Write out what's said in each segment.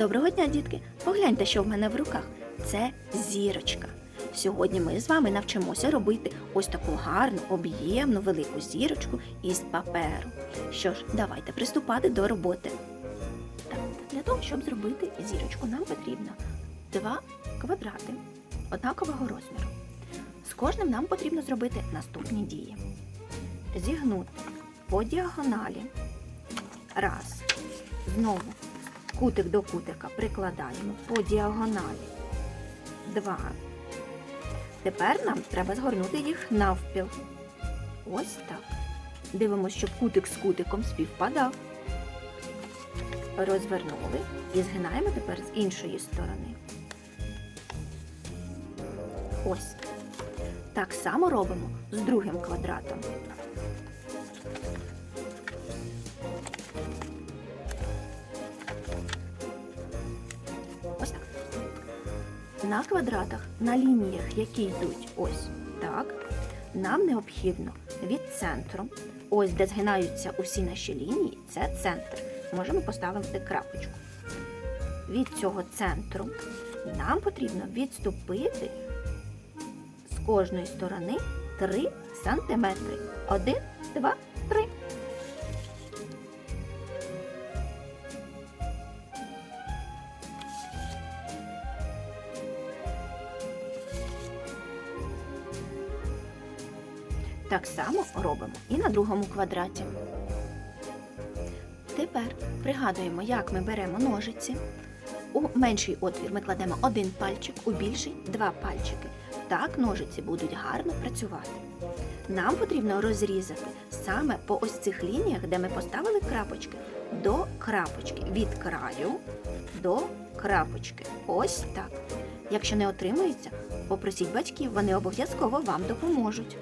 Доброго дня, дітки! Погляньте, що в мене в руках. Це зірочка. Сьогодні ми з вами навчимося робити ось таку гарну, об'ємну велику зірочку із паперу. Що ж, давайте приступати до роботи. Так, для того, щоб зробити зірочку, нам потрібно два квадрати однакового розміру. З кожним нам потрібно зробити наступні дії: зігнути по діагоналі. Раз. Знову кутик до кутика прикладаємо по діагоналі. Два. Тепер нам треба згорнути їх навпіл. Ось так. Дивимося, щоб кутик з кутиком співпадав. Розвернули і згинаємо тепер з іншої сторони. Ось. Так само робимо з другим квадратом. На квадратах, на лініях, які йдуть ось так, нам необхідно від центру, ось де згинаються усі наші лінії, це центр. Можемо поставити крапочку. Від цього центру нам потрібно відступити з кожної сторони 3 сантиметри. 1, 2, 3. Так само робимо і на другому квадраті. Тепер пригадуємо, як ми беремо ножиці. У менший отвір ми кладемо один пальчик, у більший два пальчики. Так ножиці будуть гарно працювати. Нам потрібно розрізати саме по ось цих лініях, де ми поставили крапочки, до крапочки. Від краю до крапочки. Ось так. Якщо не отримується, попросіть батьків, вони обов'язково вам допоможуть.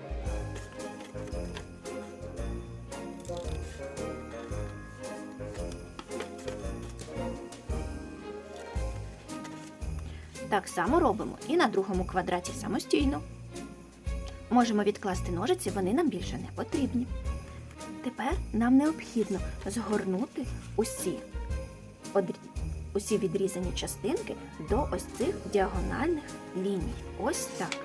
Так само робимо і на другому квадраті самостійно. Можемо відкласти ножиці, вони нам більше не потрібні. Тепер нам необхідно згорнути усі, усі відрізані частинки до ось цих діагональних ліній. Ось так.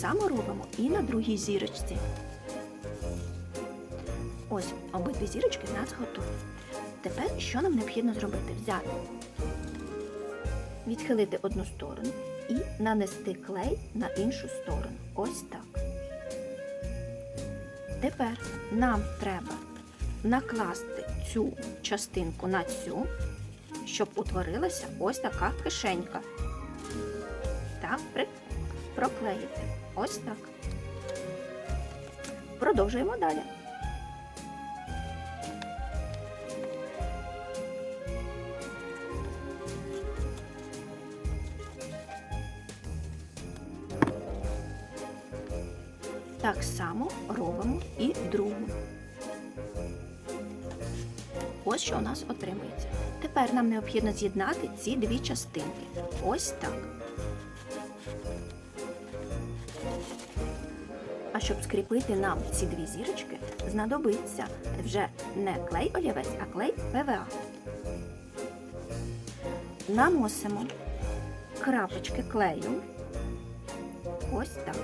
Само робимо і на другій зірочці. Ось обидві зірочки в нас готові. Тепер що нам необхідно зробити? Взяти, відхилити одну сторону і нанести клей на іншу сторону. Ось так. Тепер нам треба накласти цю частинку на цю, щоб утворилася ось така кишенька. Та при- проклеїти. Ось так. Продовжуємо далі. Так само робимо і другу. Ось що у нас отримується. Тепер нам необхідно з'єднати ці дві частинки. Ось так. Щоб скріпити нам ці дві зірочки, знадобиться вже не клей олівець, а клей ПВА. Наносимо крапочки клею. Ось так.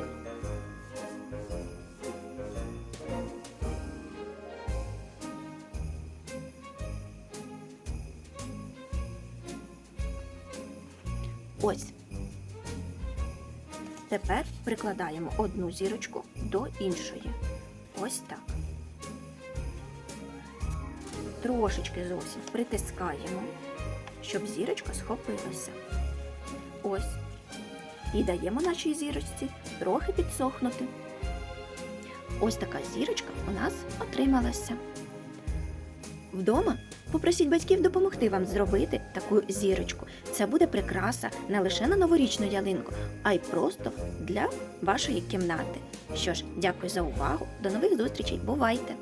Ось. Тепер прикладаємо одну зірочку до іншої. Ось так. Трошечки зовсім притискаємо, щоб зірочка схопилася. Ось. І даємо нашій зірочці трохи підсохнути. Ось така зірочка у нас отрималася. Вдома попросіть батьків допомогти вам зробити таку зірочку. Це буде прикраса не лише на новорічну ялинку, а й просто для вашої кімнати. Що ж, дякую за увагу. До нових зустрічей. Бувайте!